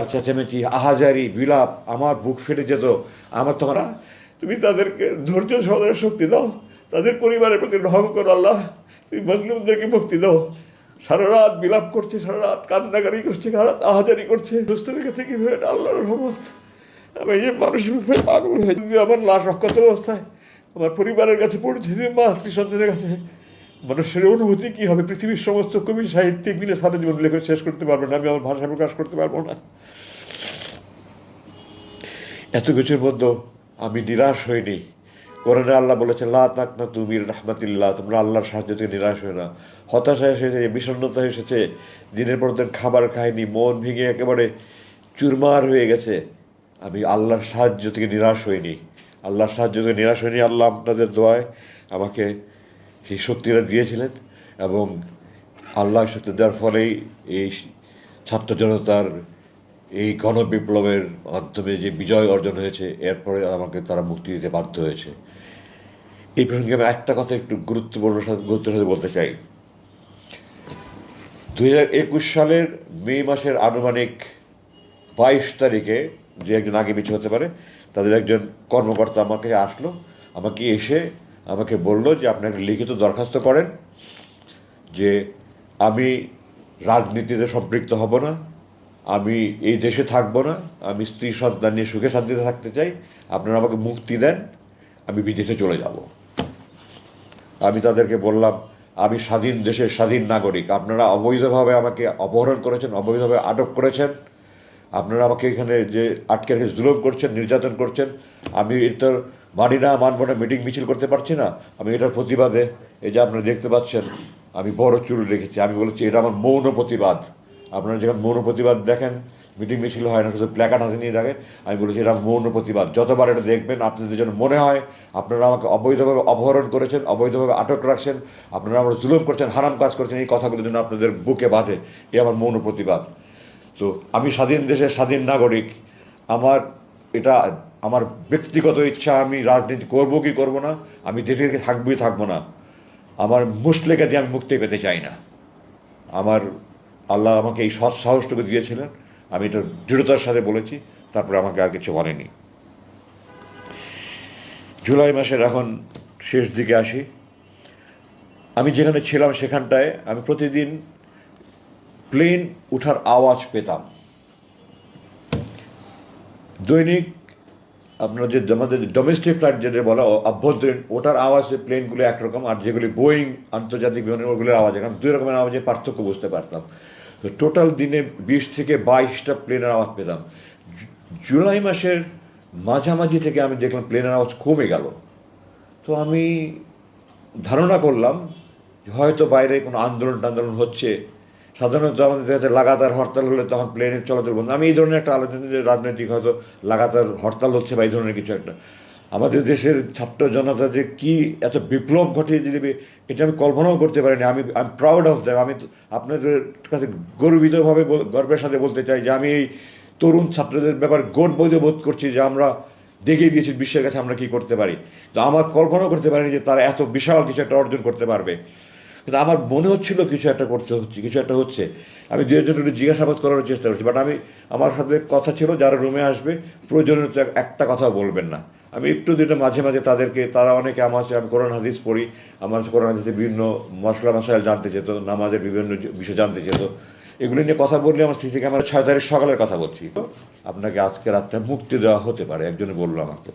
চিৎকার চেঁচামেচি, আহাজারি, বিলাপ, আমার বুক ফেটে যেত। আমার তখন তুমি তাদেরকে ধৈর্য সহনের শক্তি দাও। তাদের পরিবারের প্রতি রহম আল্লাহ। তুমি মজলুমদেরকে মুক্তি দাও। সারা রাত বিলাপ করছে, সারা রাত কান্নাকারি করছে, সারা রাত আহাজারি করছে। সুস্থ কাছে কীভাবে এটা আল্লাহর রহমত। আমি এই যে মানুষের উপরে পাগল হয়ে, যদি আমার লাশ অক্ষত অবস্থায় আমার পরিবারের কাছে পড়ছে মা স্ত্রী সন্তানের কাছে মানুষের অনুভূতি কি হবে? পৃথিবীর সমস্ত কবি সাহিত্যিক মিলে সারা জীবন লেখে শেষ করতে পারবে না, আমি আমার ভাষা প্রকাশ করতে পারব না। এত কিছুর মধ্যে আমি নিরাশ হইনি। করোনা আল্লাহ বলেছে লা তাক না তুমি রাহমাতিল্লাহ তোমরা আল্লাহর সাহায্য থেকে নিরাশ হয়ে না। হতাশা এসেছে, বিষণ্ণতা এসেছে, দিনের পর দিন খাবার খায়নি মন ভেঙে একেবারে চুরমার হয়ে গেছে। আমি আল্লাহর সাহায্য থেকে নিরাশ হইনি। আল্লাহর সাহায্য থেকে নিরাশ হইনি, আল্লাহ আপনাদের দোয়ায় আমাকে সেই শক্তিটা দিয়েছিলেন এবং আল্লাহ শক্তি দেওয়ার ফলেই এই ছাত্র জনতার এই গণবিপ্লবের মাধ্যমে যে বিজয় অর্জন হয়েছে, এরপরে আমাকে তারা মুক্তি দিতে বাধ্য হয়েছে। এই প্রসঙ্গে আমি একটা কথা একটু গুরুত্বপূর্ণ গুরুত্বের সাথে বলতে চাই। দু একুশ সালের মে মাসের আনুমানিক বাইশ তারিখে যে একজন আগে পিছু হতে পারে, তাদের একজন কর্মকর্তা আমাকে আসলো। আমাকে এসে আমাকে বলল যে আপনাকে লিখিত দরখাস্ত করেন যে আমি রাজনীতিতে সম্পৃক্ত হব না, আমি এই দেশে থাকব না, আমি স্ত্রী সন্তান নিয়ে সুখে শান্তিতে থাকতে চাই, আপনারা আমাকে মুক্তি দেন, আমি বিদেশে চলে যাব। আমি তাদেরকে বললাম, আমি স্বাধীন দেশের স্বাধীন নাগরিক, আপনারা অবৈধভাবে আমাকে অপহরণ করেছেন, অবৈধভাবে আটক করেছেন, আপনারা আমাকে এখানে যে আটকে রেখে জুলুম করছেন, নির্যাতন করছেন, আমি এটার মানি না, মানব না, মিটিং মিছিল করতে পারছি না। আমি এটার প্রতিবাদে, এই যে আপনারা দেখতে পাচ্ছেন, আমি বড় চুল রেখেছি। আমি বলেছি, এটা আমার মৌন প্রতিবাদ। আপনারা যখন মৌন প্রতিবাদ দেখেন, মিটিং মিছিল হয় না, শুধু প্ল্যাকার্ড হাতে নিয়ে রাখেন আমি বলেছি, এটা মৌন প্রতিবাদ। যতবার এটা দেখবেন, আপনাদের যেন মনে হয়, আপনারা আমাকে অবৈধভাবে অপহরণ করেছেন, অবৈধভাবে আটক রাখছেন, আপনারা আমার জুলুম করছেন, হারাম কাজ করছেন, এই কথাগুলো যেন আপনাদের বুকে বাঁধে, এ আমার মৌন প্রতিবাদ। তো আমি স্বাধীন দেশের স্বাধীন নাগরিক। আমার এটা আমার ব্যক্তিগত ইচ্ছা, আমি রাজনীতি করব কি করব না, আমি দেশে থেকে থাকবোই থাকব না। আমার মুসলেকে দিয়ে আমি মুক্তি পেতে চাই না। আমার আল্লাহ আমাকে এই সৎ সাহসটুকু দিয়েছিলেন, আমি এটা দৃঢ়তার সাথে বলেছি, তারপরে আমাকে আর কিছু বলেনি। জুলাই মাসের এখন শেষ দিকে আসি। আমি যেখানে ছিলাম সেখানটায় আমি প্রতিদিন প্লেন উঠার আওয়াজ পেতাম। দৈনিক আপনার যে আমাদের ডোমেস্টিক ফ্লাইট যেটা বলা অভ্যন্তরীণ, ওটার আওয়াজে প্লেনগুলো একরকম, আর যেগুলি বোয়িং আন্তর্জাতিক বিমানের, ওগুলোর আওয়াজ এখন দুই রকমের আওয়াজে পার্থক্য বুঝতে পারতাম। তো টোটাল দিনে বিশ থেকে বাইশটা প্লেনের আওয়াজ পেতাম। জুলাই মাসের মাঝামাঝি থেকে আমি দেখলাম প্লেনের আওয়াজ কমে গেল। তো আমি ধারণা করলাম, হয়তো বাইরে কোনো আন্দোলন টান্দোলন হচ্ছে সাধারণত আমাদের দেখা যাচ্ছে লাগাতার হরতাল হলে তখন প্লেনের চলাচল বন্ধ। আমি এই ধরনের একটা আলোচনা যে রাজনৈতিক হয়তো লাগাতার হরতাল হচ্ছে বা এই ধরনের কিছু একটা। আমাদের দেশের ছাত্র জনতা যে কি এত বিপ্লব ঘটিয়ে দেবে, এটা আমি কল্পনাও করতে পারিনি। আমি I am proud of them আমি আপনাদের কাছে গর্বিতভাবে গর্বের সাথে বলতে চাই যে আমি এই তরুণ ছাত্রদের ব্যাপারে গর্ববোধ বোধ করছি যে আমরা দেখিয়ে দিয়েছি বিশ্বের কাছে আমরা কি করতে পারি। তো আমার কল্পনাও করতে পারিনি যে তারা এত বিশাল কিছু একটা অর্জন করতে পারবে। কিন্তু আমার মনে হচ্ছিল কিছু একটা করতে হচ্ছে, কিছু একটা হচ্ছে। আমি দু একজন একটু জিজ্ঞাসাবাদ করার চেষ্টা করছি বাট আমি, আমার সাথে কথা ছিল, যারা রুমে আসবে প্রয়োজনীয় একটা কথা বলবেন না। আমি একটু দুটো মাঝে মাঝে তাদেরকে, তারা অনেকে আমার আমি কোরআন হাদিস পড়ি, আমার কোরআন হাদিসে বিভিন্ন মশলা মশাইল জানতে চেত নামাজের বিভিন্ন বিষয় জানতে চেত এগুলো নিয়ে কথা বললে আমার স্মৃতি থেকে আমার ছয় তারিখ সকালের কথা বলছি। আপনাকে আজকে রাতটা মুক্তি দেওয়া হতে পারে, একজনে বলল আমাকে।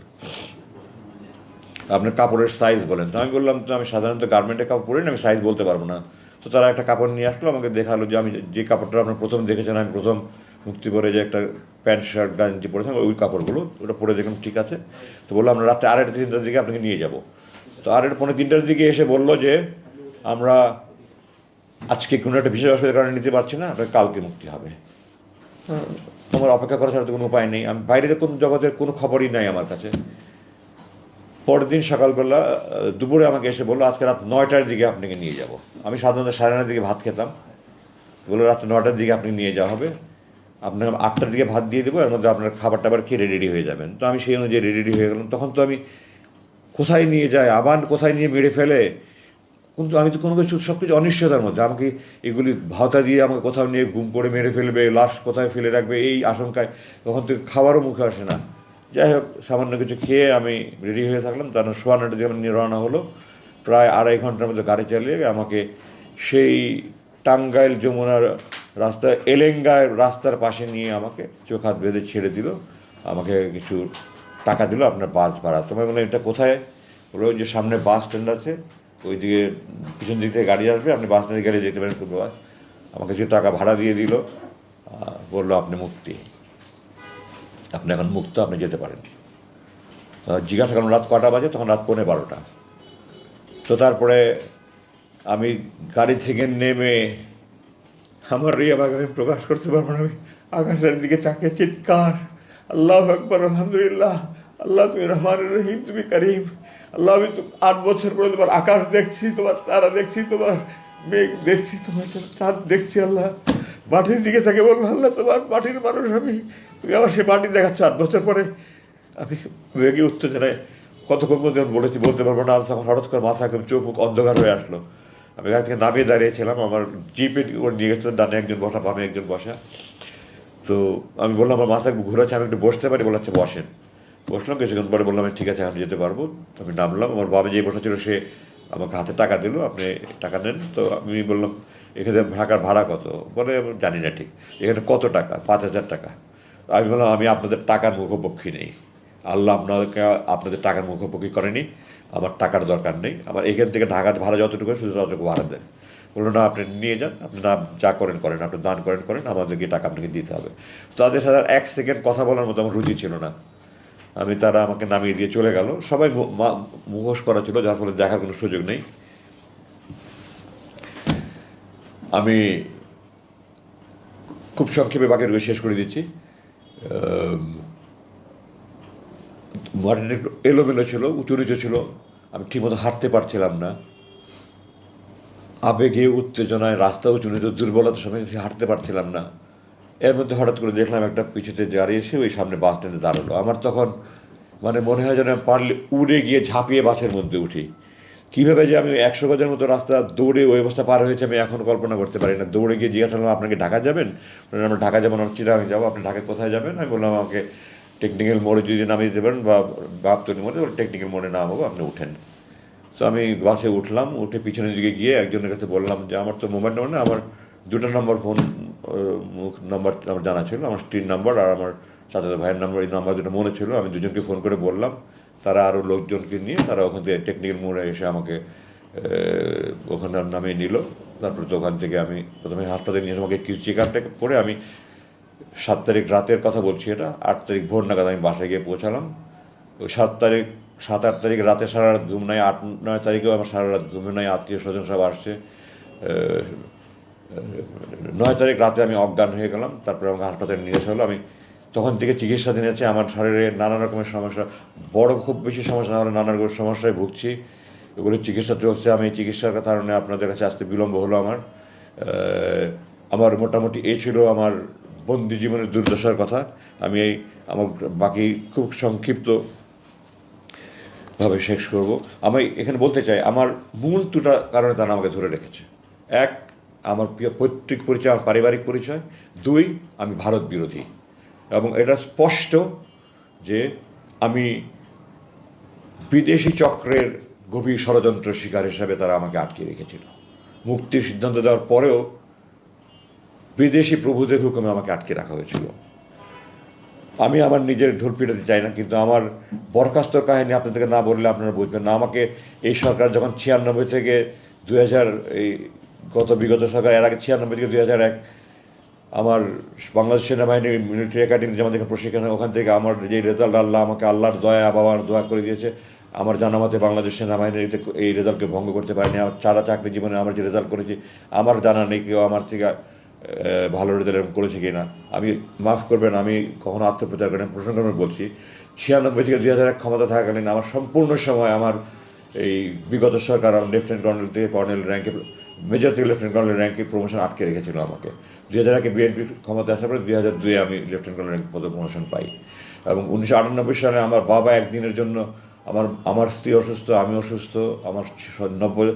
আপনার কাপড়ের সাইজ বলেন। তো আমি বললাম তো আমি সাধারণত গার্মেন্টের কাপড় পরি না আমি সাইজ বলতে পারব না। তো তারা একটা কাপড় নিয়ে আসলো আমাকে দেখাল যে আমি যে কাপড়টা আপনার প্রথম দেখেছেন আমি প্রথম মুক্তি পরে যে একটা প্যান্ট শার্ট গাঞ্জি পরেছিলাম ওই কাপড়গুলো ওটা পরে দেখলাম ঠিক আছে। তো বলল আমরা রাত্রে আড়াইটা তিনটার দিকে আপনাকে নিয়ে যাব। তো আড়াইটা পনেরো তিনটার দিকে এসে বলল যে আমরা আজকে কোনো একটা বিশেষ অসুবিধার কারণে নিতে পারছি না আপনার কালকে মুক্তি হবে। আমার অপেক্ষা করা ছাড়া তো কোনো উপায় নেই। আমি বাইরের কোনো জগতের কোনো খবরই নাই আমার কাছে। পরের দিন সকালবেলা দুপুরে আমাকে এসে বলল, আজকে রাত নয়টার দিকে আপনাকে নিয়ে যাব। আমি সাধারণত সাড়ে নটার দিকে ভাত খেতাম। বলল, রাত নয়টার দিকে আপনি নিয়ে যাওয়া হবে। আপনার আটটার দিকে ভাত দিয়ে দেবো, এর মধ্যে আপনার খাবার টাবার খেয়ে রেডি হয়ে যাবেন। তো আমি সেই অনুযায়ী রেডি হয়ে গেলাম। তখন তো আমি কোথায় নিয়ে যায় আবার কোথায় নিয়ে মেরে ফেলে? কিন্তু আমি তো কোনো কিছু সব কিছু অনিশ্চয়তার মধ্যে। আমাকে এগুলি ভাওতা দিয়ে আমাকে কোথাও নিয়ে গুম করে মেরে ফেলবে, লাশ কোথায় ফেলে রাখবে, এই আশঙ্কায় তখন তো খাবারও মুখে আসে না। যাই হোক, সামান্য কিছু খেয়ে আমি রেডি হয়ে থাকলাম। তার সোয়ানাটা যখন নিয়ে রওনা হলো। প্রায় আড়াই ঘণ্টার মধ্যে গাড়ি চালিয়ে আমাকে সেই টাঙ্গাইল যমুনার রাস্তা এলেঙ্গায় রাস্তার পাশে নিয়ে আমাকে চোখ হাত বেঁধে ছেড়ে দিল। আমাকে কিছু টাকা দিল, আপনার বাস ভাড়া। তোমায় বললাম, এটা কোথায়? বলল যে সামনে বাস স্ট্যান্ড আছে ওই দিকে পিছন দিক থেকে গাড়ি আসবে, আপনি বাস স্ট্যান্ডে গেলে যেতে পারেন বাস। আমাকে কিছু টাকা ভাড়া দিয়ে দিল। বলল, আপনি মুক্তি। আপনি এখন মুক্ত, আপনি যেতে পারেন। জিজ্ঞাসা করলাম রাত কটা বাজে? তখন রাত পৌনে বারোটা। তো তারপরে আমি গাড়ি থেকে নেমে আমার আমাকে আমি প্রকাশ করতে পারব না। আমি আকাশের দিকে চাকে চিৎকার। আল্লাহ আকবর, আলহামদুলিল্লাহ। আল্লাহ, তুমি রহমান রহিম, তুমি করিম। আল্লাহ, আমি তো আট বছর পরে তোমার আকাশ দেখছি, তোমার তারা দেখছি, তোমার মেঘ দেখছি, তোমার চাঁদ দেখছি, আল্লাহ। মাটির দিকে থাকে বলব আল্লাহ, তোমার মাটির মানুষ আমি, তুমি আবার সে মাটি দেখাচ্ছ আট বছর পরে। আমি বেগে উত্তেজনায় কতক্ষণ মধ্যে বলেছি, বলতে পারব না। আমি তখন হঠাৎ করে মাথা চোখ মুখ অন্ধকার হয়ে আসলো। আমি গাড়ি থেকে নামিয়ে দাঁড়িয়েছিলাম আমার জিপে ওর নিয়ে গেছিল, ডানে একজন বসা, বামে একজন বসা। তো আমি বললাম, আমার মাথা ঘুরাচ্ছে, আমি একটু বসতে পারি? বলাচ্ছে বসেন। বসলাম, কিছুক্ষণ পরে বললাম, ঠিক আছে, আমি যেতে পারব। আমি নামলাম, আমার বাবা যে বসা ছিল সে আমাকে হাতে টাকা দিল, আপনি টাকা নেন। তো আমি বললাম এখানে ঢাকার ভাড়া কত? বলে জানি না ঠিক। এখানে কত টাকা? পাঁচ হাজার টাকা। আমি বললাম, আমি আপনাদের টাকার মুখোপক্ষী নেই। আল্লাহ আপনাদেরকে আপনাদের টাকার মুখোপক্ষী করেনি। আমার টাকার দরকার নেই। আমার এখান থেকে ঢাকার ভাড়া যতটুকু শুধু ততটুকু ভাড়া দেন। বলল, না, আপনি নিয়ে যান। আপনি না, যা করেন করেন। আপনি দান করেন করেন। আমাদেরকে টাকা আপনাকে দিতে হবে। তাদের সাথে এক সেকেন্ড কথা বলার মতো আমার রুচি ছিল না। আমি তারা আমাকে নামিয়ে দিয়ে চলে গেল। সবাই মুখোশ করা ছিল, যার ফলে দেখার কোনো সুযোগ নেই। আমি খুব সংক্ষেপে বাকিটুকু শেষ করে দিচ্ছি। মাটিটা একটু এলোমেলো ছিল উঁচু নিচু ছিল, আমি ঠিকমতো হাঁটতে পারছিলাম না। আবেগে, উত্তেজনায়, রাস্তা উঁচু নিচু দুর্বলতার সময় হাঁটতে পারছিলাম না। এর মধ্যে হঠাৎ করে দেখলাম একটা পিছুতে দাঁড়িয়ে এসে ওই সামনে বাস স্ট্যান্ডে দাঁড়াল। আমার তখন মানে মনে হয় যেন পারলে উড়ে গিয়ে ঝাঁপিয়ে বাসের মধ্যে উঠি। কীভাবে যে আমি একশো গজের মতো রাস্তা দৌড়ে ওই অবস্থা পার হয়েছে আমি এখন কল্পনা করতে পারি না। দৌড়ে গিয়ে জিজ্ঞাসা করলাম আপনাকে ঢাকা যাবেন? আমরা ঢাকা যাব না চিরাং যাব। আপনি ঢাকায় কোথায় যাবেন? আমি বললাম, আমাকে টেকনিক্যাল মোড়ে যদি নামিয়ে পারেন বা বাপতলি মোড়ে টেকনিক্যাল মোড়ে নাম নামাবো, আপনি উঠেন। তো আমি বাসে উঠলাম, উঠে পিছনের দিকে গিয়ে একজনের কাছে বললাম যে, আমার তো মোবাইল নম্বর না আমার দুটো নম্বর ফোন মুখ নাম্বার আমার জানা ছিল, আমার স্ত্রীর নাম্বার আর আমার সাথে ভাইয়ের নাম্বার এই নাম্বার দুটো মনে ছিল, আমি দুজনকে ফোন করে বললাম তারা আরও লোকজনকে নিয়ে তারা ওখান থেকে টেকনিক্যাল মোড়ে এসে আমাকে ওখানে নামিয়ে নিল। তারপরে তো ওখান থেকে আমি প্রথমে হাসপাতালে নিয়ে আমাকে কিছু চেক আপটা করে আমি সাত তারিখ রাতের কথা বলছি এটা, আট তারিখ ভোর নাগাদ আমি বাসায় গিয়ে পৌঁছালাম। ওই সাত তারিখ, সাত, আট তারিখ রাতে সারা রাত ঘুম নাই, আট, নয় তারিখেও আমার সারা রাত ঘুম নাই, আত্মীয় স্বজন সব আসছে। নয় তারিখ রাতে আমি অজ্ঞান হয়ে গেলাম। তারপরে আমাকে হাসপাতালে নিয়ে আসা হলো। আমি তখন থেকে চিকিৎসাধীন আছে, আমার শরীরে নানা রকমের সমস্যা। বড় খুব বেশি সমস্যা না হলে নানা রকমের সমস্যায় ভুগছি। এগুলো চিকিৎসা চলছে, আমি চিকিৎসার কারণে আপনাদের কাছে আসতে বিলম্ব হলো আমার। আমার মোটামুটি এই ছিল আমার বন্দি জীবনের দুর্দশার কথা। আমি এই আমার বাকি খুব সংক্ষিপ্ত ভাবে শেষ করব। আমি এখানে বলতে চাই, আমার মূল দুটা কারণে তারা আমাকে ধরে রেখেছে। এক, আমার প্রিয় পৈতৃক পরিচয়, আমার পারিবারিক পরিচয়। দুই, আমি ভারত বিরোধী। এবং এটা স্পষ্ট যে আমি বিদেশি চক্রের গভীর ষড়যন্ত্র শিকার হিসাবে তারা আমাকে আটকে রেখেছিল। মুক্তির সিদ্ধান্ত দেওয়ার পরেও বিদেশি প্রভুদের হুকুমে আমাকে আটকে রাখা হয়েছিল। আমি আমার নিজের ঢোল পিটাতে চাই না, কিন্তু আমার বরখাস্তর কাহিনী আপনাদেরকে না বললে আপনারা বুঝবেন না। আমাকে এই সরকার যখন ছিয়ানব্বই থেকে দুই হাজার, এই গত বিগত সরকার, এর আগে ছিয়ানব্বই থেকে দুই হাজার এক আমার বাংলাদেশ সেনাবাহিনীর মিলিটারি একাডেমি যেমন দেখে প্রশিক্ষণ ওখান থেকে আমার যে রেজাল্ট আল্লাহ আমাকে আল্লাহর দয়া, বাবার দোয়া করে দিয়েছে। আমার জানা মতে বাংলাদেশ সেনাবাহিনীর এই রেজাল্টকে ভঙ্গ করতে পারেনি। আমার চারা চাকরি জীবনে আমার যে রেজাল্ট করেছি, আমার জানা নেই কেউ আমার থেকে ভালো রেজাল্ট করেছে কি না আমি, মাফ করবেন, আমি কখনো আত্মপ্রচার করেন প্রসঙ্গ করে বলছি। ছিয়ানব্বই থেকে দুই হাজার এক ক্ষমতা থাকাকালীন আমার সম্পূর্ণ সময় আমার এই বিগত সরকার লেফটেন্যান্ট কর্নেল থেকে কর্নেল র্যাঙ্কে মেজর থেকে লেফটেন্যান্ট কর্নেল র্যাঙ্কে প্রমোশন আটকে রেখেছিল আমাকে। দুই হাজার একে বিএনপি ক্ষমতা আসার পরে দুই হাজার দুয়ে আমি লেফটেন্যান্ট কর্নেল পদে প্রমোশন পাই। এবং উনিশশো আটানব্বই সালে আমার বাবা একদিনের জন্য আমার আমার স্ত্রী অসুস্থ, আমি অসুস্থ, আমার নব্বই,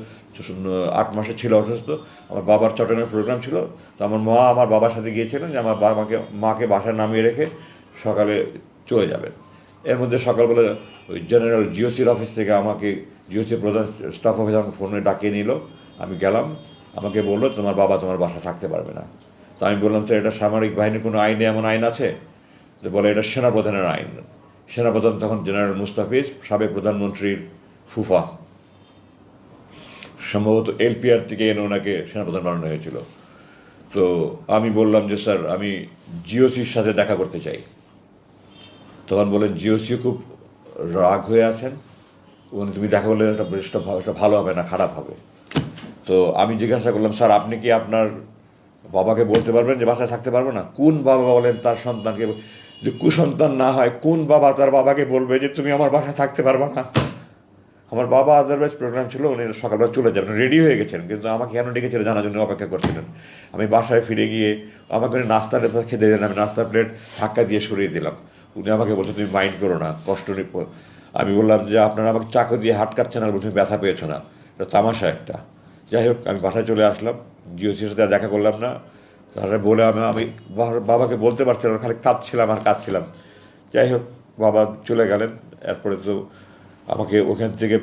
আট মাসে ছিল অসুস্থ, আমার বাবার চটনের প্রোগ্রাম ছিল। তো আমার মা আমার বাবার সাথে গিয়েছিলেন যে আমার বাবা মাকে বাসায় নামিয়ে রেখে সকালে চলে যাবেন। এর মধ্যে সকালবেলা ওই জেনারেল জিওসির অফিস থেকে আমাকে জিওসি প্রধান স্টাফ অফিস আমাকে ফোনে ডাকিয়ে নিল। আমি গেলাম, আমাকে বলল, তোমার বাবা তোমার বাসা থাকতে পারবে না। তো আমি বললাম, স্যার, এটা সামরিক বাহিনীর কোনো আইনে এমন আইন আছে? তো বলে, এটা সেনাপ্রধানের আইন। সেনাপ্রধান তখন জেনারেল মুস্তাফিজ, সাবেক প্রধানমন্ত্রীর ফুফা। সম্ভবত এলপিআর থেকে এনে ওনাকে সেনাপ্রধান বানানো হয়েছিল। তো আমি বললাম যে, স্যার, আমি জিওসির সাথে দেখা করতে চাই। তখন বলেন জিওসি খুব রাগ হয়ে আছেন। উনি, তুমি দেখা করলে একটা বেশটা ভালো হবে না, খারাপ হবে। তো আমি জিজ্ঞাসা করলাম, স্যার, আপনি কি আপনার বাবাকে বলতে পারবেন যে বাসায় থাকতে পারব না। কোন বাবা বলেন তার সন্তানকে যে কুসন্তান না হয়, কোন বাবা তার বাবাকে বলবে যে তুমি আমার বাসায় থাকতে পারবে না? আমার বাবা আদারওয়াইজ প্রোগ্রাম ছিল, উনি সকালবেলা চলে যাবেন। রেডি হয়ে গেছেন, কিন্তু আমাকে কেন ডেকেছিলেন জানার জন্য অপেক্ষা করছিলেন? আমি বাসায় ফিরে গিয়ে আমাকে উনি নাস্তা টেস্তা খেতে দিলেন, আমি নাস্তার প্লেট ধাক্কা দিয়ে সরিয়ে দিলাম। উনি আমাকে বলছেন তুমি মাইন্ড করো না, কষ্ট আমি বললাম যে, আপনারা আমাকে চাকু দিয়ে হাত কাটছেন আর তুমি ব্যথা পেয়েছ না। এটা তামাশা একটা। যাই হোক, আমি বাসায় চলে আসলাম। জিওসির সাথে দেখা করলাম না। তারপরে বলে আমি আমি বাবাকে বলতে পারছিলাম খালি কাঁদছিলাম আর কাঁদছিলাম। যাই হোক, বাবা চলে গেলেন। এরপরে তো আমাকে ওখান থেকে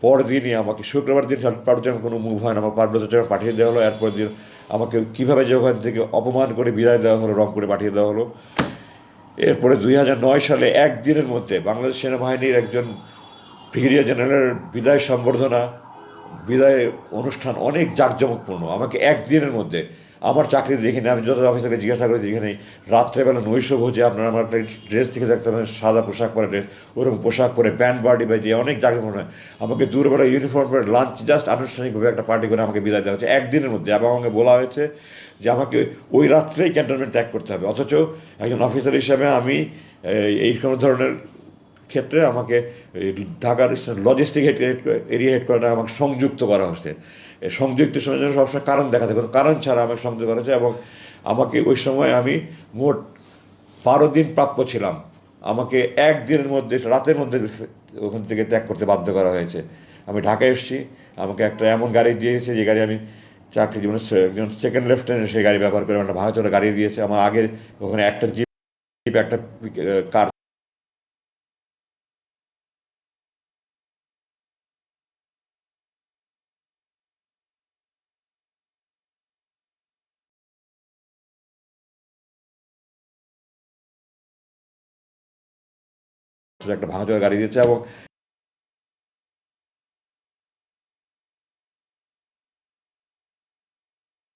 পরদিনই আমাকে শুক্রবার দিন পার্বত্য কোনো মুভ হয় না। আমার পার্বত্য যখন পাঠিয়ে দেওয়া হলো। এরপর দিন আমাকে কীভাবে যে ওখান থেকে অপমান করে বিদায় দেওয়া হলো রং করে পাঠিয়ে দেওয়া হলো। এরপরে দুই হাজার নয় সালে একদিনের মধ্যে বাংলাদেশ সেনাবাহিনীর একজন ব্রিগেডিয়ার জেনারেলের বিদায় সম্বর্ধনা বিদায় অনুষ্ঠান অনেক জাঁকজমকপূর্ণ। আমাকে একদিনের মধ্যে আমার চাকরি দেখিনি আমি যত অফিসারকে জিজ্ঞাসা করে দেখে নেই রাত্রেবেলা নৈশ ভোজে আপনারা আমার একটা ড্রেস থেকে দেখতে পাবেন, সাদা পোশাক পরে ড্রেস ওরকম পোশাক পরে ব্যান্ড পার্টি বাজিয়ে অনেক জাঁকজমক হয়। আমাকে দূরবেলা ইউনিফর্ম পরে লাঞ্চ জাস্ট আনুষ্ঠানিকভাবে একটা পার্টি করে আমাকে বিদায় দেওয়া হচ্ছে একদিনের মধ্যে আবার আমাকে বলা হয়েছে যে আমাকে ওই রাত্রেই ক্যান্টনমেন্ট ত্যাগ করতে হবে। অথচ একজন অফিসার হিসাবে আমি এই কোনো ধরনের ক্ষেত্রে আমাকে ঢাকার লজিস্টিক হেড এরিয়া হেড করাটা আমাকে সংযুক্ত করা হচ্ছে সংযুক্ত সময়ের জন্য সবসময় কারণ দেখাতে কোনো কারণ ছাড়া আমাকে সংযুক্ত করা হয়েছে এবং আমাকে ওই সময় আমি মোট বারো দিন প্রাপ্য ছিলাম। আমাকে একদিনের মধ্যে, রাতের মধ্যে ওখান থেকে ত্যাগ করতে বাধ্য করা হয়েছে। আমি ঢাকায় এসেছি, আমাকে একটা এমন গাড়ি দিয়েছে, যে গাড়ি আমি চাকরি জীবনে একজন সেকেন্ড লেফটেন্যান্ট সেই গাড়ি ব্যবহার করে একটা ভাঙাচোরা গাড়ি দিয়েছে। আমার আগের ওখানে একটা জিপ একটা কার একটা ভাঙাচোরা গাড়ি দিয়েছে এবং